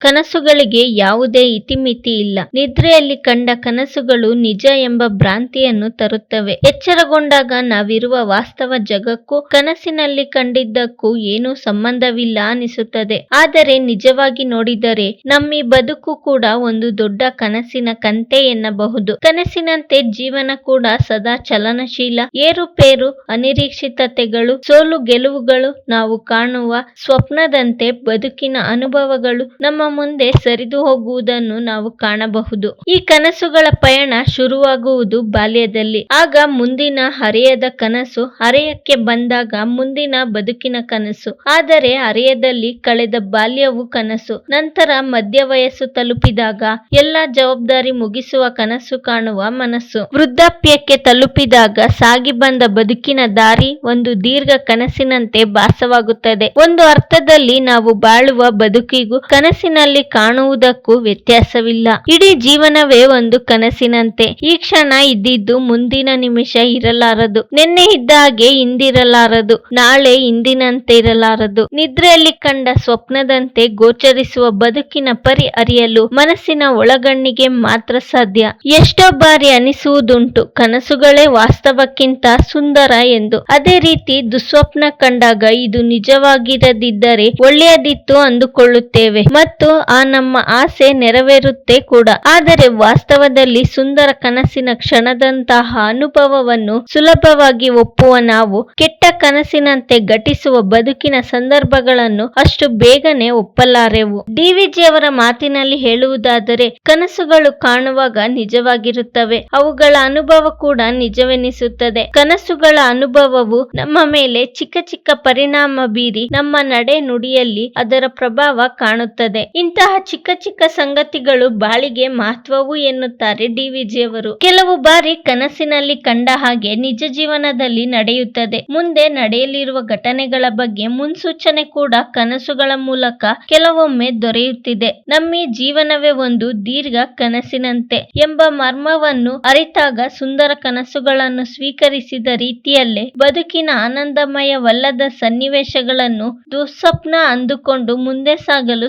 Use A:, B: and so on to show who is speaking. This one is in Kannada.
A: ಕನಸುಗಳಿಗೆ ಯಾವುದೇ ಇತಿಮಿತಿ ಇಲ್ಲ. ನಿದ್ರೆಯಲ್ಲಿ ಕಂಡ ಕನಸುಗಳು ನಿಜ ಎಂಬ ಭ್ರಾಂತಿಯನ್ನು ತರುತ್ತವೆ. ಎಚ್ಚರಗೊಂಡಾಗ ನಾವಿರುವ ವಾಸ್ತವ ಜಗಕ್ಕೂ ಕನಸಿನಲ್ಲಿ ಕಂಡಿದ್ದಕ್ಕೂ ಏನೂ ಸಂಬಂಧವಿಲ್ಲ ಅನಿಸುತ್ತದೆ. ಆದರೆ ನಿಜವಾಗಿ ನೋಡಿದರೆ ನಮ್ಮಿ ಬದುಕು ಕೂಡ ಒಂದು ದೊಡ್ಡ ಕನಸಿನ ಕಂತೆ ಎನ್ನಬಹುದು. ಕನಸಿನಂತೆ ಜೀವನ ಕೂಡ ಸದಾ ಚಲನಶೀಲ. ಏರುಪೇರು ಅನಿರೀಕ್ಷಿತತೆಗಳು, ಸೋಲು ಗೆಲುವುಗಳು ನಾವು ಕಾಣುವ ಸ್ವಪ್ನದಂತೆ ಬದುಕಿನ ಅನುಭವಗಳು ನಮ್ಮ ಮುಂದೆ ಸರಿದು ಹೋಗುವುದನ್ನು ನಾವು ಕಾಣಬಹುದು. ಈ ಕನಸುಗಳ ಪಯಣ ಶುರುವಾಗುವುದು ಬಾಲ್ಯದಲ್ಲಿ. ಆಗ ಮುಂದಿನ ಹರೆಯದ ಕನಸು ಹರೆಯಕ್ಕೆ ಬಂದಾಗ ಮುಂದಿನ ಬದುಕಿನ ಕನಸು. ಆದರೆ ಹರೆಯದಲ್ಲಿ ಕಳೆದ ಬಾಲ್ಯವು ಕನಸು. ನಂತರ ಮಧ್ಯ ವಯಸ್ಸು ತಲುಪಿದಾಗ ಎಲ್ಲಾ ಜವಾಬ್ದಾರಿ ಮುಗಿಸುವ ಕನಸು ಕಾಣುವ ಮನಸ್ಸು. ವೃದ್ಧಾಪ್ಯಕ್ಕೆ ತಲುಪಿದಾಗ ಸಾಗಿ ಬಂದ ಬದುಕಿನ ದಾರಿ ಒಂದು ದೀರ್ಘ ಕನಸಿನಂತೆ ಭಾಸವಾಗುತ್ತದೆ. ಒಂದು ಅರ್ಥದಲ್ಲಿ ನಾವು ಬಾಳುವ ಬದುಕಿಗೂ ಕನಸಿನಲ್ಲಿ ಕಾಣುವುದಕ್ಕೂ ವ್ಯತ್ಯಾಸವಿಲ್ಲ. ಇಡೀ ಜೀವನವೇ ಒಂದು ಕನಸಿನಂತೆ. ಈ ಕ್ಷಣ ಇದ್ದಿದ್ದು ಮುಂದಿನ ನಿಮಿಷ ಇರಲಾರದು. ನಿನ್ನೆ ಇದ್ದ ಹಾಗೆ ಹಿಂದಿರಲಾರದು ನಾಳೆ ಇಂದಿನಂತೆ ಇರಲಾರದು. ನಿದ್ರೆಯಲ್ಲಿ ಕಂಡ ಸ್ವಪ್ನದಂತೆ ಗೋಚರಿಸುವ ಬದುಕಿನ ಪರಿ ಅರಿಯಲು ಮನಸ್ಸಿನ ಒಳಗಣ್ಣಿಗೆ ಮಾತ್ರ ಸಾಧ್ಯ. ಎಷ್ಟೋ ಬಾರಿ ಅನಿಸುವುದುಂಟು. ಕನಸುಗಳೇ ವಾಸ್ತವಕ್ಕಿಂತ ಸುಂದರ ಎಂದು. ಅದೇ ರೀತಿ ದುಸ್ವಪ್ನ ಕಂಡಾಗ ಇದು ನಿಜವಾಗಿರದಿದ್ದರೆ ಒಳ್ಳೆಯದಿತ್ತು ಅಂದುಕೊಳ್ಳುತ್ತೇವೆ. ಮತ್ತು ಆ ನಮ್ಮ ಆಸೆ ನೆರವೇರುತ್ತೆ ಕೂಡ. ಆದರೆ ವಾಸ್ತವದಲ್ಲಿ ಸುಂದರ ಕನಸಿನ ಕ್ಷಣದಂತಹ ಅನುಭವವನ್ನು ಸುಲಭವಾಗಿ ಒಪ್ಪುವ ನಾವು ಕೆಟ್ಟ ಕನಸಿನಂತೆ ಘಟಿಸುವ ಬದುಕಿನ ಸಂದರ್ಭಗಳನ್ನು ಅಷ್ಟು ಬೇಗನೆ ಒಪ್ಪಲಾರೆವು. ಡಿವಿಜಿಯವರ ಮಾತಿನಲ್ಲಿ ಹೇಳುವುದಾದರೆ, ಕನಸುಗಳು ಕಾಣುವಾಗ ನಿಜವಾಗಿರುತ್ತವೆ, ಅವುಗಳ ಅನುಭವ ಕೂಡ ನಿಜವೆನಿಸುತ್ತದೆ. ಕನಸುಗಳ ಅನುಭವವು ನಮ್ಮ ಮೇಲೆ ಚಿಕ್ಕ ಚಿಕ್ಕ ಪರಿಣಾಮ ಬೀರಿ ನಮ್ಮ ನಡೆ ನುಡಿಯಲ್ಲಿ ಅದರ ಪ್ರಭಾವ ಕಾಣುತ್ತದೆ. ಇಂತಹ ಚಿಕ್ಕ ಚಿಕ್ಕ ಸಂಗತಿಗಳು ಬಾಳಿಗೆ ಮಹತ್ವವು ಎನ್ನುತ್ತಾರೆ ಡಿವಿಜಿಯವರು ಕೆಲವು ಬಾರಿ ಕನಸಿನಲ್ಲಿ ಕಂಡ ಹಾಗೆ ನಿಜ ಜೀವನದಲ್ಲಿ ನಡೆಯುತ್ತದೆ. ಮುಂದೆ ನಡೆಯಲಿರುವ ಘಟನೆಗಳ ಬಗ್ಗೆ ಮುನ್ಸೂಚನೆ ಕೂಡ ಕನಸುಗಳ ಮೂಲಕ ಕೆಲವೊಮ್ಮೆ ದೊರೆಯುತ್ತಿದೆ. ನಮ್ಮ ಜೀವನವೇ ಒಂದು ದೀರ್ಘ ಕನಸಿನಂತೆ ಎಂಬ ಮರ್ಮವನ್ನು ಅರಿತಾಗ ಸುಂದರ ಕನಸುಗಳನ್ನು ಸ್ವೀಕರಿಸಿದ ರೀತಿಯಲ್ಲೇ ಬದುಕಿನ ಆನಂದಮಯವಲ್ಲದ ಸನ್ನಿವೇಶಗಳನ್ನು ದುಸ್ವಪ್ನ ಅಂದುಕೊಂಡು ಮುಂದೆ ಸಾಗಲು